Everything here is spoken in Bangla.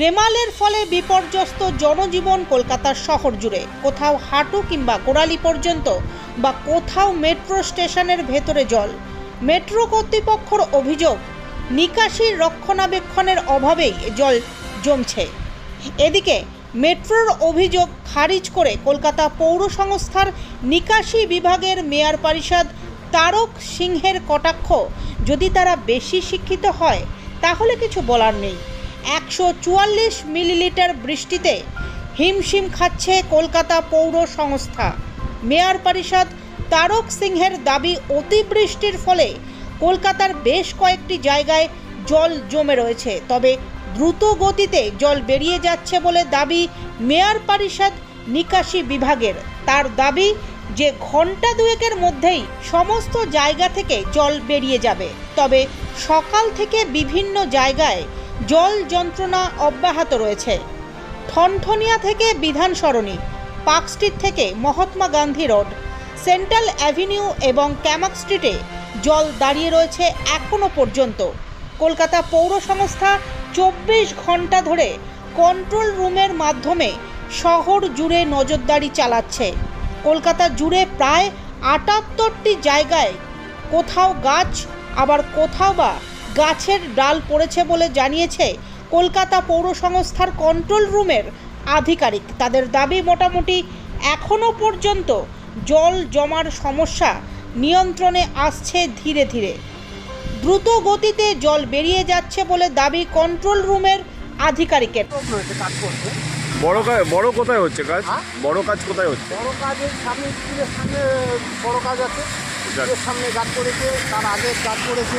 রেমালের ফলে বিপর্যস্ত জনজীবন কলকাতার শহর জুড়ে। কোথাও হাঁটু কিংবা গোড়ালি পর্যন্ত বা কোথাও মেট্রো স্টেশনের ভেতরে জল। মেট্রো কর্তৃপক্ষর অভিযোগ নিকাশির রক্ষণাবেক্ষণের অভাবেই জল জমছে। এদিকে, মেট্রোর অভিযোগ খারিজ করে কলকাতা পৌর সংস্থার নিকাশি বিভাগের মেয়র পরিষদ তারক সিংহের কটাক্ষ, যদি তারা বেশি শিক্ষিত হয়, তাহলে কিছু বলার নেই। একশো চুয়াল্লিশ মিলিলিটার বৃষ্টিতে হিমশিম খাচ্ছে কলকাতা পৌর সংস্থা। মেয়র পরিষদ তারক সিংহের দাবি অতিবৃষ্টির ফলে কলকাতার বেশ কয়েকটি জায়গায় জল জমে রয়েছে, তবে দ্রুত গতিতে জল বেরিয়ে যাচ্ছে বলে দাবি মেয়র পরিষদ নিকাশি বিভাগের। তার দাবি যে ঘণ্টা দুয়েকের মধ্যেই সমস্ত জায়গা থেকে জল বেরিয়ে যাবে, তবে সকাল থেকে বিভিন্ন জায়গায় জল যন্ত্রণা অব্যাহত রয়েছে। ঠনঠনিয়া থেকে বিধান সরণি, পার্ক স্ট্রিট থেকে Mahatma Gandhi Road, Central Avenue এবং ক্যামাক স্ট্রিটে জল দাঁড়িয়ে রয়েছে এখনও পর্যন্ত। কলকাতা পৌর সংস্থা চব্বিশ ঘণ্টা ধরে কন্ট্রোল রুমের মাধ্যমে শহর জুড়ে নজরদারি চালাচ্ছে। কলকাতা জুড়ে প্রায় আটাত্তরটি জায়গায় কোথাও গাছ, আবার কোথাও বা গাছের ডাল পড়েছে বলে জানিয়েছে কলকাতা পৌর সংস্থার কন্ট্রোল রুমের আধিকারিক। তাদের দাবি মোটামুটি এখনও পর্যন্ত জল জমার সমস্যা নিয়ন্ত্রণে আসছে ধীরে ধীরে। দ্রুত গতিতে জল বেরিয়ে যাচ্ছে বলে দাবি কন্ট্রোল রুমের আধিকারিকের। কাজ করছে বড় কাজ বড় কোথায় হচ্ছে কাজ? হ্যাঁ? বড় কাজ কোথায় হচ্ছে? বড় কাজের সামনে স্কুলের সামনে বড় কাজ আছে। স্কুলের সামনে গাছ করেছে তার আগে গাছ করেছে